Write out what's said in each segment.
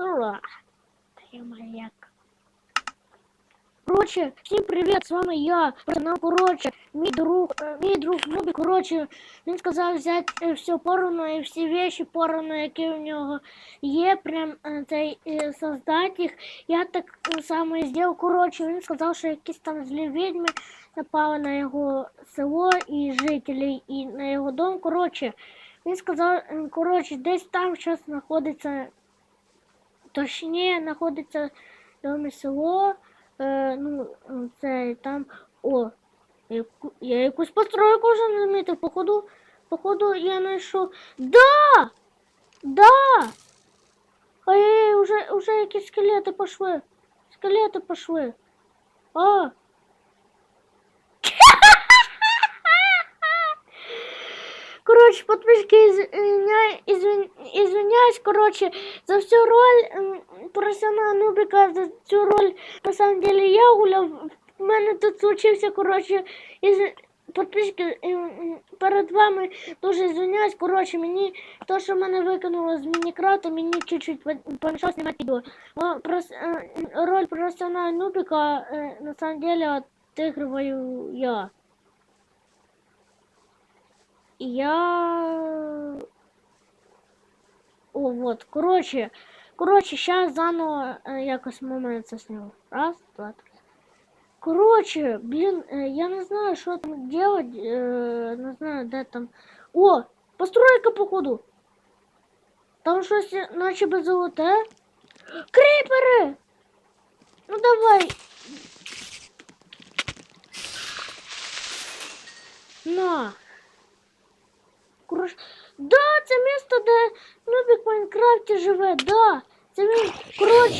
Ура! Короче, всім привіт, з вами я. Ну, короче, мій друг, е, мій друг Нубі, короче, він сказав взяти е, все порано і всі вещи порано, які у нього є, прям е, цей создать їх. Я так само і зробив. Короче, він сказав, що якісь там злі відьми напали на його село і жителів, і на його дом. Короче, він сказав, короче, десь там зараз знаходиться, точніше, знаходиться доме село. Е, ну, це там. О, я якусь постройку вже замітив. Походу, походу я знайшов. Да! Да! Ай, уже, уже якісь скелети пошли. Скелети пошли. А! Короче, подписчики, извиня- извин- извиняюсь, короче, за всю роль м, професіонала Нубика, за цю роль, на самом деле, я гуляв. В мене тут случився, короче, із... М, перед вами дуже извиняюсь, короче, мені то, що мене викинуло з Мінікрафта, мені чуть-чуть по- помішав знімати відео. Е, Роль професіонала Нубика, е, на самом деле, отыгрываю я. Я... О, вот, короче, короче, сейчас заново е, якось момент це сняв. Раз, два, три. Короче, блин, е, я не знаю, что там делать, е, не знаю, де там. О, постройка, походу. Там щось наче би золоте. Кріпери!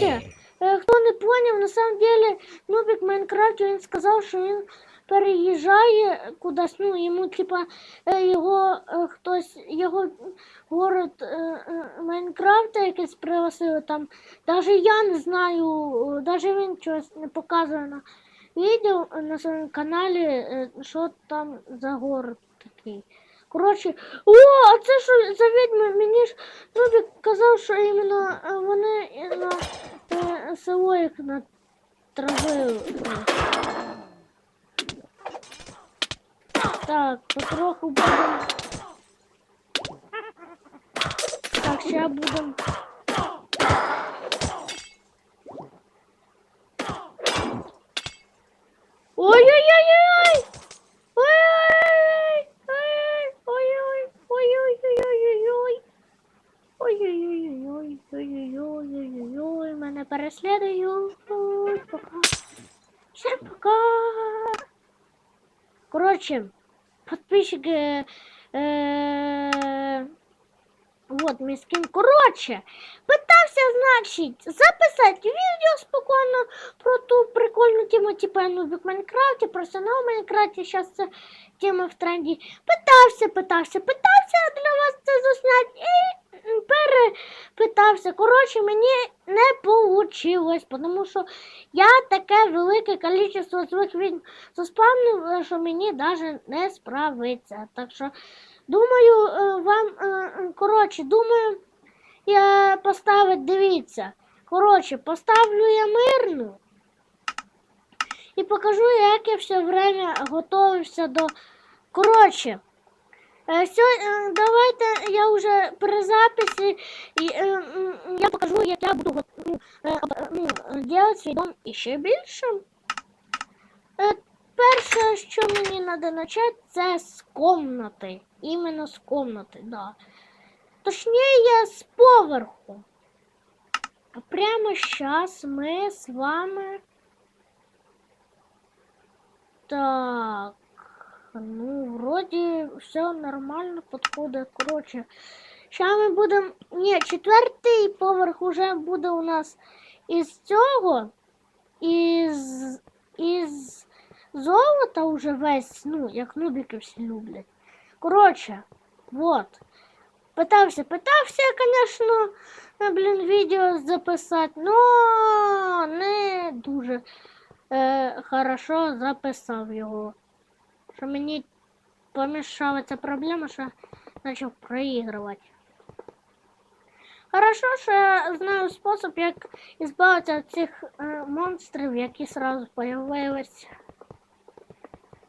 Коротше, е, хто не поняв, на самом деле Нубік в Майнкрафті він сказав, що він переїжджає кудись, ну, йому, типа, його хтось, його город Майнкрафта якийсь пригласили там. Даже я не знаю, даже він щось не показує на відео на своєму каналі, що там за город такий. Коротше, о, а це що за відьми? Мені ж Нубік казав, що іменно е, вони е, на слоик на травы. Так, потроху будем. Так, сейчас будем. Ой-ой-ой-ой! Короче, подписчик... Э, э, вот, мискин. Короче, питався, значить, записати відео спокійно про ту прикольну тему, типу в Майнкрафті, про сигнал в Майнкрафті, зараз це тема в тренді. Питався, питався, питався для вас це засняти і перепитався. Коротше, мені не вийшло, тому що я таке велике кількість злих відьм заспавнив, що мені навіть не справиться. Так що, думаю, е, вам, е, коротше, думаю, я поставить, дивіться. Коротше, поставлю я мирну і покажу, як я все время готувався до. Коротше, е, е, давайте я вже при записі і, е, я покажу, як я буду ну, ну, робити свій дом іще більшим. Е, Перше, що мені треба почати, це з комнати. Іменно з комнати, да. Точніше, з поверху. А прямо зараз ми з вами. Так. Ну, вроді все нормально підходить. Коротше. Зараз ми будемо. Ні, четвертий поверх уже буде у нас із цього. Із. Із золота уже весь, ну, як нубики всі люблять. Коротше, вот. Питався, питався, звісно, блін, відео записати, но не дуже е, хорошо записав його. Що мені помішала ця проблема, що почав проігрувати. Хорошо, що я знаю спосіб, як ізбавитися від цих е, монстрів, які сразу появились.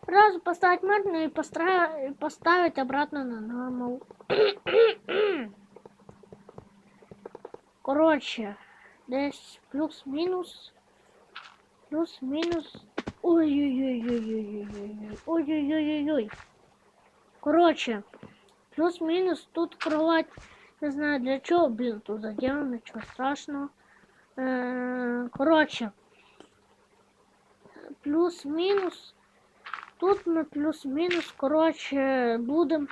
Сразу поставить мертвую и постра- поставить обратно на нормал. Короче, десь плюс-минус. Плюс-минус. Ой-ой-ой-ой-ой-ой-ой. Ой-ой-ой-ой-ой. Короче, плюс-минус тут кровать. Не знаю для чего, блин, тут заделано, ничего страшного. Э, Короче, плюс-минус. Тут мы плюс-минус, короче, будем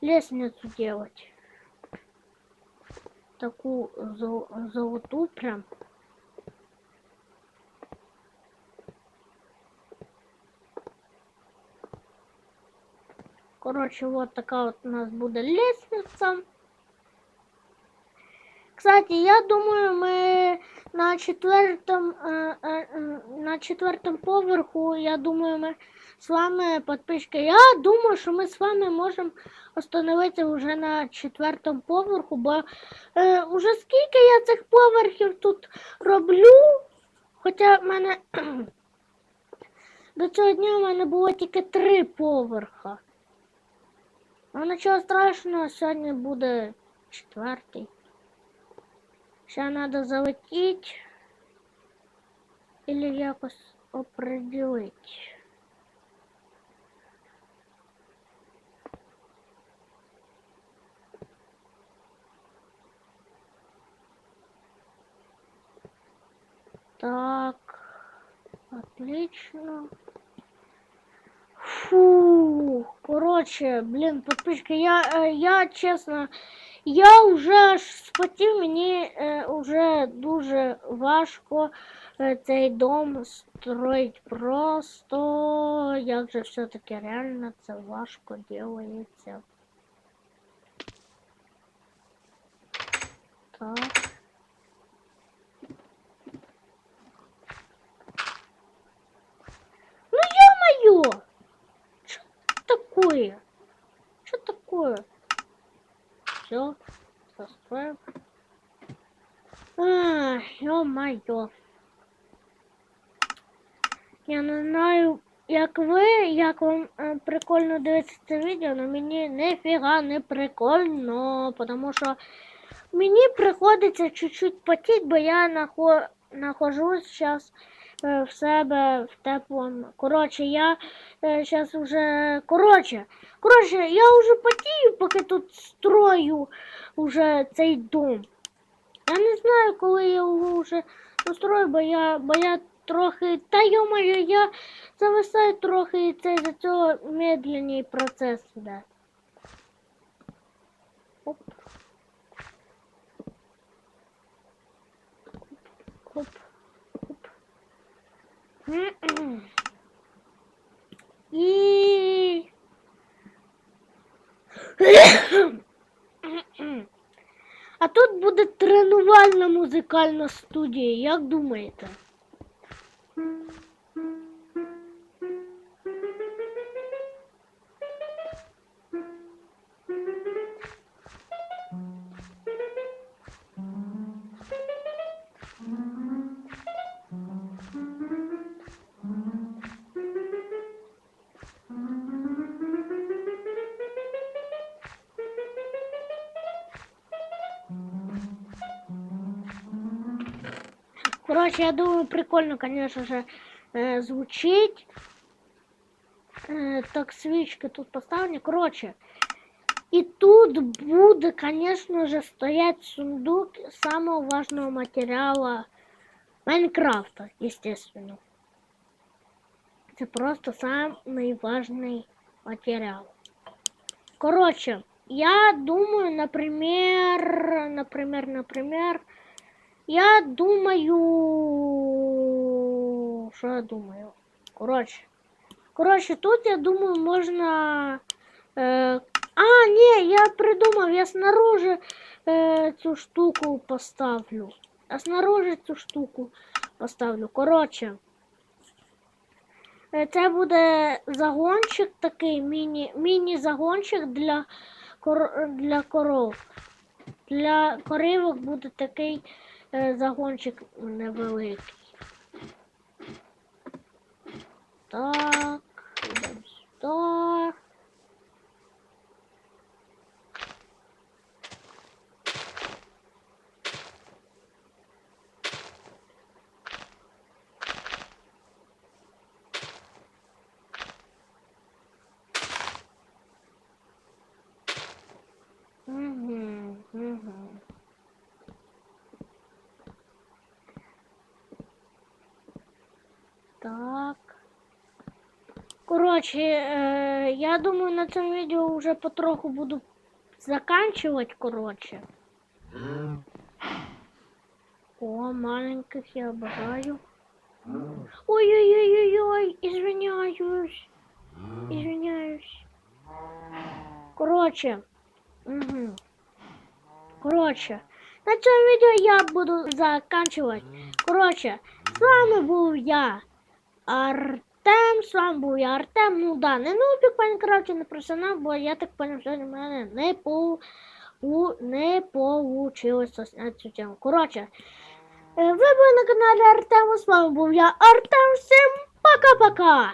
лестницу делать. Такую зол- золотую прям. Короче, вот такая вот у нас будет лестница. Кстати, я думаю, мы на четвертом, э, э, э, на четвертом поверху, я думаю, мы с вами, подписчики, я думаю, що ми з вами можемо остановитися вже на четвертому поверху, бо е, уже скільки я цих поверхів тут роблю, хоча в мене до цього дня в мене було тільки три поверха. Ну нічого страшного, сьогодні буде четвертий. Ще треба залетіти. Или якось определити. Так, отлично. Фу, короче, блин, подписчики, я, е, я чесно, я вже аж спотів, мені е, вже дуже важко е, цей дом строїть просто, як же все-таки реально це важко делається. Так. Ну ё-моё! Что такое? Что такое? Все, застроим. А, ё-моё. Я не знаю, як ви, як вам е, прикольно дивитися це відео, але мені ніфіга не прикольно, тому що мені приходиться чуть-чуть потіти, бо я нахо... нахожусь зараз в себе в теплому. Коротше, я зараз вже. Коротше, коротше, я вже потію, поки тут строю уже цей дом. Я не знаю, коли я його вже настрою, бо я, бо я трохи. Та йомаю, я зависаю трохи і це за цього медленний процес іде. Оп. Оп. Оп. М-м. І... музикальна студія, як думаєте? Короче, я думаю, прикольно, конечно же, э, звучить. Э, так, свічки тут поставлені. Короче, і тут буде, конечно же, стоять сундук самого важного материала Майнкрафта, естественно. Це просто самый важный материал. Короче, я думаю, например, например, например, Я думаю, що я думаю? Коротше. Коротше, тут я думаю, можна. Е... А, ні, я придумав, я снаружи е, цю штуку поставлю. Я снаружи цю штуку поставлю. Коротше. Е, Це буде загончик такий, міні, міні-загончик для, кор... для коров. для коривок буде такий загончик невеликий. Так, так. Угу, угу. Так. Коротше, е, я думаю, на цьому відео вже потроху буду заканчивать, коротше. О, маленьких я обожаю. Ой-ой-ой-ой-ой, извиняюсь. Извиняюсь. Коротше. Угу. Коротше, на цьому відео я буду заканчивать. Коротше, з вами був я, Артем. З вами був я Артем. Ну да, не нубік Майнкрафті, не професіонал, бо я так поняв, що в мене не по у не получилось зняти цю тему. Коротше, е, ви були на каналі Артем, З вами був я Артем. Всім пока-пока!